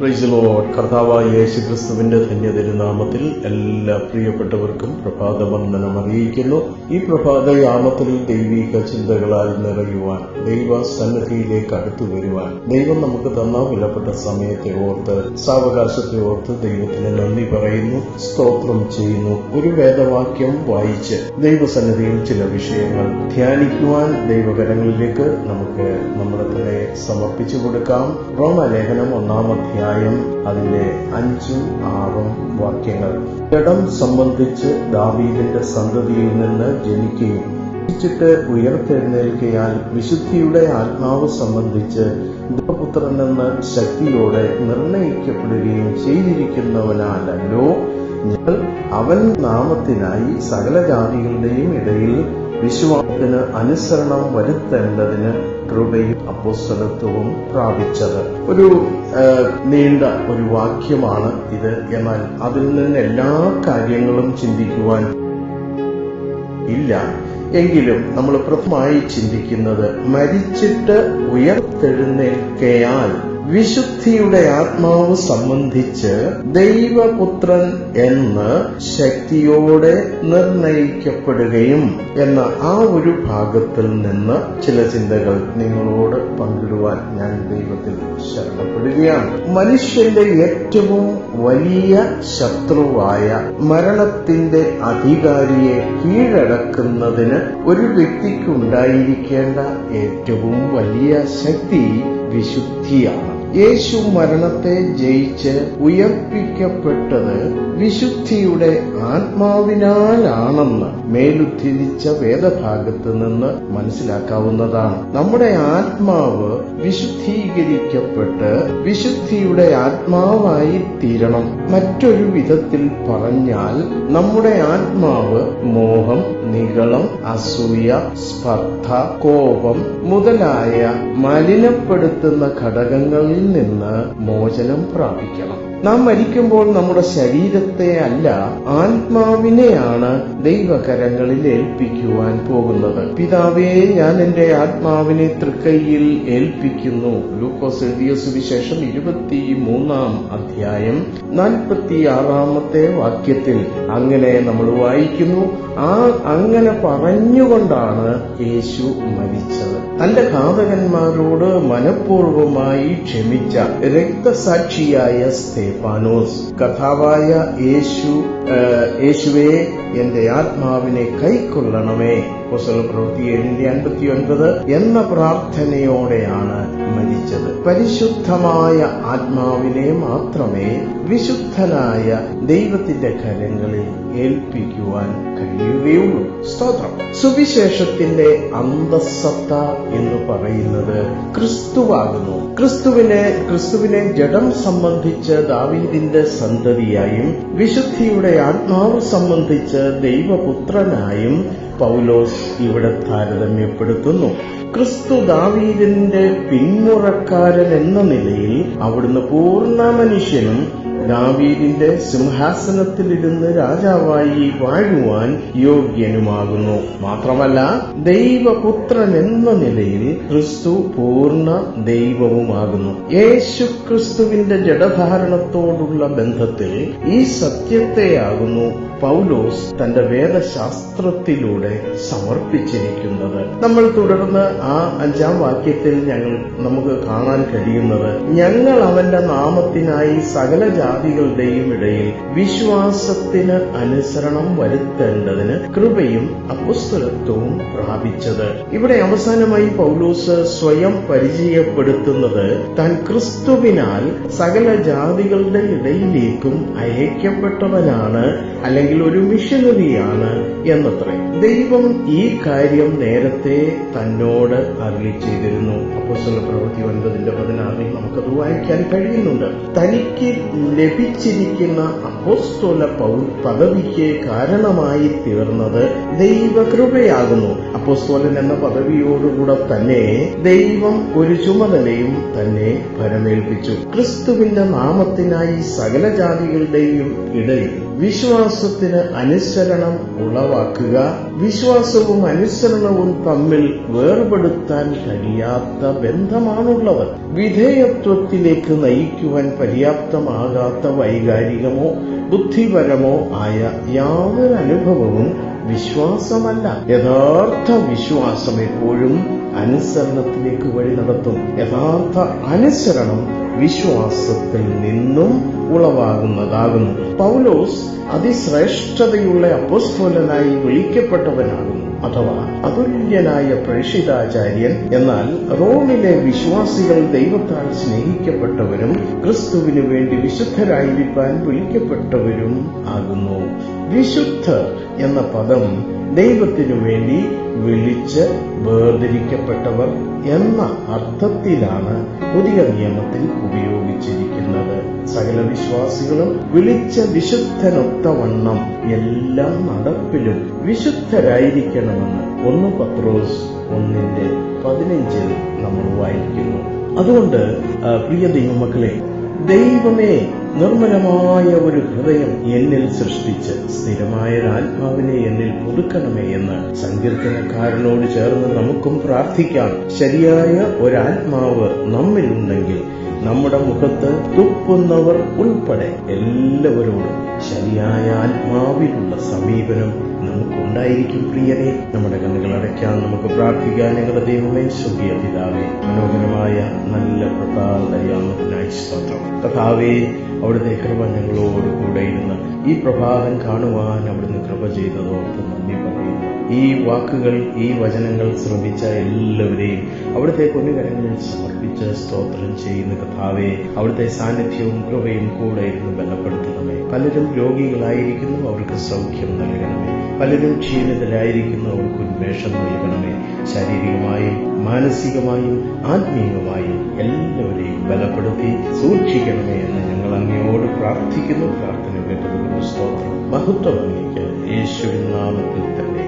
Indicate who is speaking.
Speaker 1: Price load കർത്താവായ യേശു ക്രിസ്തുവിന്റെ ധന്യതിരുനാമത്തിൽ എല്ലാ പ്രിയപ്പെട്ടവർക്കും പ്രഭാത വന്ദനം അറിയിക്കുന്നു. ഈ പ്രഭാത യാമത്തിൽ ദൈവിക ചിന്തകളാൽ നിറയുവാൻ ദൈവ സന്നദ്ധിയിലേക്ക് അടുത്തു വരുവാൻ ദൈവം നമുക്ക് തന്ന വിലപ്പെട്ട സമയത്തെ ഓർത്ത് സാവകാശത്തെ ഓർത്ത് ദൈവത്തിന് നന്ദി പറയുന്നു സ്തോത്രം ചെയ്യുന്നു. ഒരു വേദവാക്യം വായിച്ച് ദൈവസന്നിധിയിൽ ചില വിഷയങ്ങൾ ധ്യാനിക്കുവാൻ ദൈവകരങ്ങളിലേക്ക് നമുക്ക് സമർപ്പിച്ചു കൊടുക്കാം. റോമലേഖനം ഒന്നാം അധ്യായം അതിന്റെ അഞ്ചും ആറും വാക്യങ്ങൾ. ഇടം സംബന്ധിച്ച് ദാവീദിന്റെ സന്തതിയിൽ നിന്ന് ജനിക്കുകയും ിട്ട് ഉയർത്തെഴുന്നേൽക്കയാൽ വിശുദ്ധിയുടെ ആത്മാവ് സംബന്ധിച്ച് ദുഃഖപുത്രൻ എന്ന ശക്തിയോടെ നിർണയിക്കപ്പെടുകയും ചെയ്തിരിക്കുന്നവനാലല്ലോ ഞങ്ങൾ അവൻ നാമത്തിനായി സകല ജാതികളുടെയും ഇടയിൽ വിശ്വാസത്തിന് അനുസരണം വരുത്തേണ്ടതിന് കൃപയും അപ്പോസ്തലത്വവും പ്രാപിച്ചത്. ഒരു നീണ്ട ഒരു വാക്യമാണ് ഇത്. എന്നാൽ അതിൽ നിന്ന് എല്ലാ കാര്യങ്ങളും ചിന്തിക്കുവാൻ ഇല്ല. എങ്കിലും നമ്മൾ പ്രഥമമായി ചിന്തിക്കുന്നത് മരിച്ചിട്ട് ഉയർത്തെഴുന്നേൽക്കയാൽ വിശുദ്ധിയുടെ ആത്മാവ് സംബന്ധിച്ച് ദൈവപുത്രൻ എന്ന് ശക്തിയോടെ നിർണയിക്കപ്പെടുകയും എന്ന ആ ഒരു ഭാഗത്തിൽ നിന്ന് ചില ചിന്തകൾ നിങ്ങളോട് പങ്കിടുവാൻ ഞാൻ ദൈവത്തിൽ ശരണപ്പെടുകയാണ്. മനുഷ്യന്റെ ഏറ്റവും വലിയ ശത്രുവായ മരണത്തിന്റെ അധികാരിയെ കീഴടക്കുന്നതിന് ഒരു വ്യക്തിക്കുണ്ടായിരിക്കേണ്ട ഏറ്റവും വലിയ ശക്തി വിശുദ്ധിയാണ്. യേശു മരണത്തെ ജയിച്ച് ഉയർപ്പിക്കപ്പെട്ടത് വിശുദ്ധിയുടെ ആത്മാവിനാലാണെന്ന് മേലുദ്ധരിച്ച വേദഭാഗത്ത് നിന്ന് മനസ്സിലാക്കാവുന്നതാണ്. നമ്മുടെ ആത്മാവ് വിശുദ്ധീകരിക്കപ്പെട്ട് വിശുദ്ധിയുടെ ആത്മാവായി തീരണം. മറ്റൊരു വിധത്തിൽ പറഞ്ഞാൽ നമ്മുടെ ആത്മാവ് മോഹം നികളം അസൂയ സ്പർദ്ധ കോപം മുതലായ മലിനപ്പെടുത്തുന്ന ഘടകങ്ങളിൽ നിന്ന് മോചനം പ്രാപിക്കണം. നാം മരിക്കുമ്പോൾ നമ്മുടെ ശരീരത്തെ അല്ല ആത്മാവിനെയാണ് ദൈവകരങ്ങളിൽ ഏൽപ്പിക്കുവാൻ പോകുന്നത്. പിതാവേ ഞാൻ എന്റെ ആത്മാവിനെ തൃക്കൈയിൽ ഏൽപ്പിക്കുന്നു. ലൂക്കോസ് എഴുതിയ സുവിശേഷം ഇരുപത്തി മൂന്നാം അധ്യായം നാൽപ്പത്തി ആറാമത്തെ വാക്യത്തിൽ അങ്ങനെ നമ്മൾ വായിക്കുന്നു ആ അങ്ങനെ പറഞ്ഞുകൊണ്ടാണ് യേശു മരിച്ചത്. തന്റെ ഘാതകന്മാരോട് മനഃപൂർവമായി ക്ഷമിച്ച രക്തസാക്ഷിയായ സ്തേഫാനോസ്. കഥാവായ യേശു യേശുവേ എന്റെ ആത്മാവിനെ കൈക്കൊള്ളണമേ. അപ്പോസ്തല പ്രവൃത്തി ഏഴിന്റെ അൻപത്തി ഒൻപത് എന്ന പ്രാർത്ഥനയോടെയാണ് മരിച്ചത്. പരിശുദ്ധമായ ആത്മാവിനെ മാത്രമേ വിശുദ്ധനായ ദൈവത്തിന്റെ കരങ്ങളിൽ ഏൽപ്പിക്കുവാൻ കഴിയുകയുള്ളൂ. സ്തോത്രം. സുവിശേഷത്തിന്റെ അന്തസത്ത എന്ന് പറയുന്നത് ക്രിസ്തുവാകുന്നു. ക്രിസ്തുവിനെ ക്രിസ്തുവിനെ ജഡം സംബന്ധിച്ച് ദാവീദിന്റെ സന്തതിയായും വിശുദ്ധിയുടെ ആത്മാവ് സംബന്ധിച്ച് ദൈവപുത്രനായും പൗലോസ് ഇവിടെ താരതമ്യപ്പെടുത്തുന്നു. ക്രിസ്തു ദാവീദിന്റെ പിന്മുറക്കാരൻ എന്ന നിലയിൽ അവിടുന്ന് പൂർണ മനുഷ്യനും ദാവീദിന്റെ സിംഹാസനത്തിലിരുന്ന് രാജാവായി വാഴുവാൻ യോഗ്യനുമാകുന്നു. മാത്രമല്ല ദൈവപുത്രൻ എന്ന നിലയിൽ ക്രിസ്തു പൂർണ ദൈവവുമാകുന്നു. യേശു ക്രിസ്തുവിന്റെ ജഡധാരണത്തോടുള്ള ബന്ധത്തിൽ ഈ സത്യത്തെയാകുന്നു പൗലോസ് തന്റെ വേദശാസ്ത്രത്തിലൂടെ സമർപ്പിച്ചിരിക്കുന്നത്. നമ്മൾ തുടർന്ന് ആ അഞ്ചാം വാക്യത്തിൽ ഞങ്ങൾ നമുക്ക് കാണാൻ കഴിയുന്നത് ഞങ്ങൾ അവന്റെ നാമത്തിനായി സകല ജാതികളുടെയും ഇടയിൽ വിശ്വാസത്തിന് അനുസരണം വരുത്തേണ്ടതിന് കൃപയും അപുസ്തലത്വവും പ്രാപിച്ചത്. ഇവിടെ അവസാനമായി പൗലോസ് സ്വയം പരിചയപ്പെടുത്തുന്നത് താൻ ക്രിസ്തുവിനാൽ സകല ജാതികളുടെ ഇടയിലേക്കും അയക്കപ്പെട്ടവനാണ് അല്ലെങ്കിൽ ഒരു മിഷനറിയാണ് എന്നത്രേ. ദൈവം ഈ കാര്യം നേരത്തെ തന്നോട് അരളി ചെയ്തിരുന്നു. അപ്പോസ്തല പ്രവൃത്തി ഒൻപതിന്റെ പതിനാറിൽ നമുക്കത് വായിക്കാൻ കഴിയുന്നുണ്ട്. തനിക്ക് ലഭിച്ചിരിക്കുന്ന അപ്പോസ്തോല പൗ- പദവിക്ക് കാരണമായി തീർന്നത് ദൈവകൃപയാകുന്നു. അപ്പോസ്തോലൻ എന്ന പദവിയോടുകൂടെ തന്നെ ദൈവം ഒരു ചുമതലയും തന്നെ ഭരമേൽപ്പിച്ചു ക്രിസ്തുവിന്റെ നാമത്തിനായി സകല ജാതികളുടെയും ഇടയിൽ വിശ്വാസത്തിന് അനുസരണം ഉളവാക്കുക വിശ്വാസവും അനുസരണവും തമ്മിൽ വേർപെടുത്താൻ കഴിയാത്ത ബന്ധമാണുള്ളവർ. വിധേയത്വത്തിലേക്ക് നയിക്കുവാൻ പര്യാപ്തമാകാത്ത വൈകാരികമോ ബുദ്ധിപരമോ ആയ യാതൊരു അനുഭവവും വിശ്വാസമല്ല. യഥാർത്ഥ വിശ്വാസം എപ്പോഴും അനുസരണത്തിലേക്ക് വഴി നടത്തും. യഥാർത്ഥ അനുസരണം വിശ്വാസത്തിൽ നിന്നും ഉളവാകുന്നതാകുന്നു പൗലോസ് അതിശ്രേഷ്ഠതയുള്ള അപ്പസ്ഫോലനായി വിളിക്കപ്പെട്ടവനാകുന്നു. അഥവാ അതുല്യനായ പ്രേഷിതാചാര്യൻ എന്നാൽ റോമിലെ വിശ്വാസികൾ ദൈവത്താൽ സ്നേഹിക്കപ്പെട്ടവരും ക്രിസ്തുവിനു വേണ്ടി വിശുദ്ധരായിരിക്കാൻ വിളിക്കപ്പെട്ടവരും ആകുന്നു. വിശുദ്ധർ എന്ന പദം ദൈവത്തിനു വേണ്ടി വിളിച്ച് വേർതിരിക്കപ്പെട്ടവർ എന്ന അർത്ഥത്തിലാണ് പുതിയ നിയമത്തിൽ ഉപയോഗിച്ചിരിക്കുന്നത്. സകല വിശ്വാസികളും വിളിച്ച വിശുദ്ധനൊത്തവണ്ണം എല്ലാ നടപ്പിലും വിശുദ്ധരായിരിക്കണമെന്ന് ഒന്ന് പത്രോസ് ഒന്നിന്റെ പതിനഞ്ചിൽ നമ്മൾ വായിക്കുന്നു. അതുകൊണ്ട് പ്രിയ ദൈവമക്കളെ ദൈവമേ നിർമ്മലമായ ഒരു ഹൃദയം എന്നിൽ സൃഷ്ടിച്ച് സ്ഥിരമായ ആത്മാവിനെ എന്നിൽ പുതുക്കണമേ എന്ന് സങ്കീർത്തനക്കാരനോട് ചേർന്ന് നമുക്കും പ്രാർത്ഥിക്കാം. ശരിയായ ഒരാത്മാവ് നമ്മിലുണ്ടെങ്കിൽ നമ്മുടെ മുഖത്ത് തുപ്പുന്നവർ ഉൾപ്പെടെ എല്ലാവരോടും ശരിയായ ആത്മാവിലുള്ള സമീപനം നമുക്കുണ്ടായിരിക്കും പ്രിയരെ. നമ്മുടെ കണ്ണുകൾ അടയ്ക്കാൻ നമുക്ക് പ്രാർത്ഥിക്കാൻ ഞങ്ങളുടെ ദൈവമേ സ്വർഗീയ പിതാവേ മനോഹരമായ നല്ല പ്രഭാതയാമത്തിനായി സ്തോത്രം കഥാവേ അവിടുത്തെ കൃപ ഞങ്ങളോട് കൂടെ ഇരുന്ന് ഈ പ്രഭാതം കാണുവാൻ അവിടുന്ന് കൃപ ചെയ്തതോർത്ത് നന്ദി പറയുന്നു. ഈ വാക്കുകൾ ഈ വചനങ്ങൾ ശ്രമിച്ച എല്ലാവരെയും അവിടുത്തെ പൊന്നുകരങ്ങളിൽ സമർപ്പിച്ച് സ്തോത്രം ചെയ്യുന്ന കഥാവെ അവിടുത്തെ സാന്നിധ്യവും കൃപയും കൂടെ ഇരുന്ന് ബലപ്പെടുത്തണമേ. പലരും രോഗികളായിരിക്കുന്നു അവർക്ക് സൗഖ്യം നൽകണമേ. പലരും ക്ഷീണിതരായിരിക്കുന്നു അവർക്ക് ഉന്മേഷം നൽകണമേ. ശാരീരികമായും മാനസികമായും ആത്മീയമായും എല്ലാവരെയും ബലപ്പെടുത്തി സൂക്ഷിക്കണമേ എന്ന് ഞങ്ങൾ അങ്ങയോട് പ്രാർത്ഥിക്കുന്നു. പ്രാർത്ഥന കേട്ടതുകൊണ്ട് സ്തോത്രം. മഹത്വം അങ്ങേക്ക് യേശുവിൻ നാമത്തിൽ തന്നെ.